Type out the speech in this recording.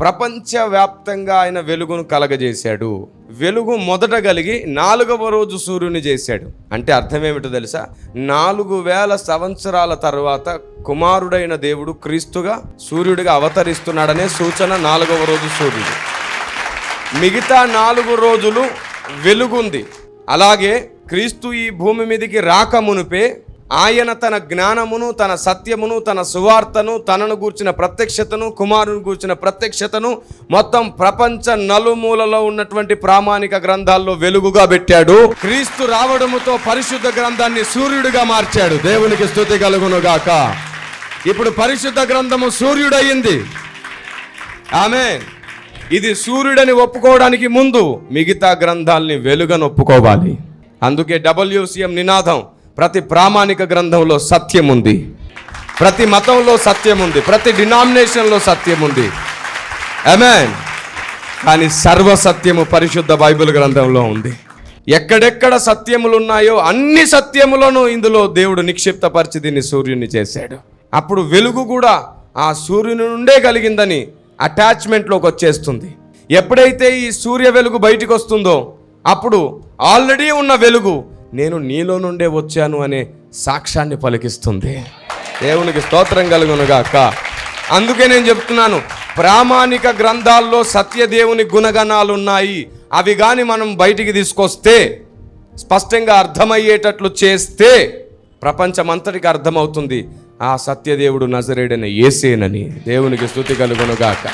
ప్రపంచవ్యాప్తంగా ఆయన వెలుగును కలగజేశాడు. వెలుగు మొదట కలిగి నాలుగవ రోజు సూర్యుని చేశాడు. అంటే అర్థం ఏమిటో తెలుసా? నాలుగు వేల సంవత్సరాల తర్వాత కుమారుడైన దేవుడు క్రీస్తుగా సూర్యుడిగా అవతరిస్తున్నాడనే సూచన నాలుగవ రోజు సూర్యుడు. మిగతా నాలుగు రోజులు వెలుగుంది. అలాగే క్రీస్తు ఈ భూమి మీదకి రాకమునుపే ఆయన తన జ్ఞానమును తన సత్యమును తన సువార్తను తనను గూర్చిన ప్రత్యక్షతను కుమారుని గూర్చిన ప్రత్యక్షతను మొత్తం ప్రపంచ నలుమూలలో ఉన్నటువంటి ప్రామాణిక గ్రంథాల్లో వెలుగుగా పెట్టాడు. క్రీస్తు రావడముతో పరిశుద్ధ గ్రంథాన్ని సూర్యుడిగా మార్చాడు. దేవునికి స్థుతి కలుగును గాక ఇప్పుడు పరిశుద్ధ గ్రంథము సూర్యుడయ్యింది ఆమె ఇది సూర్యుడని ఒప్పుకోవడానికి ముందు మిగతా గ్రంథాల్ని వెలుగని ఒప్పుకోవాలి అందుకే డబ్ల్యూసిఎం నినాదం. ప్రతి ప్రామాణిక గ్రంథంలో సత్యం ఉంది. ప్రతి మతంలో సత్యం ఉంది. ప్రతి డినామినేషన్లో సత్యం ఉంది. ఆమెన్ కానీ సర్వ సత్యము పరిశుద్ధ బైబిల్ గ్రంథంలో ఉంది. ఎక్కడెక్కడ సత్యములు ఉన్నాయో అన్ని సత్యములను ఇందులో దేవుడు నిక్షిప్తపరిచి దీన్ని సూర్యుని చేశాడు. అప్పుడు వెలుగు కూడా ఆ సూర్యుని నుండే కలిగిందని అటాచ్మెంట్లోకి వచ్చేస్తుంది. ఎప్పుడైతే ఈ సూర్య వెలుగు బయటికి వస్తుందో అప్పుడు ఆల్రెడీ ఉన్న వెలుగు నేను నీలో నుండే వచ్చాను అనే సాక్ష్యాన్ని పలికిస్తుంది. దేవునికి స్తోత్రం కలుగునుగాక. అందుకే నేను చెప్తున్నాను ప్రామాణిక గ్రంథాల్లో సత్యదేవుని గుణగణాలు ఉన్నాయి అవి కానీ మనం బయటికి తీసుకొస్తే స్పష్టంగా అర్థమయ్యేటట్లు చేస్తే ప్రపంచమంతటికి అర్థమవుతుంది ఆ సత్యదేవుడు నజరేడని ఏసేనని దేవునికి స్థుతి కలుగునుగాక.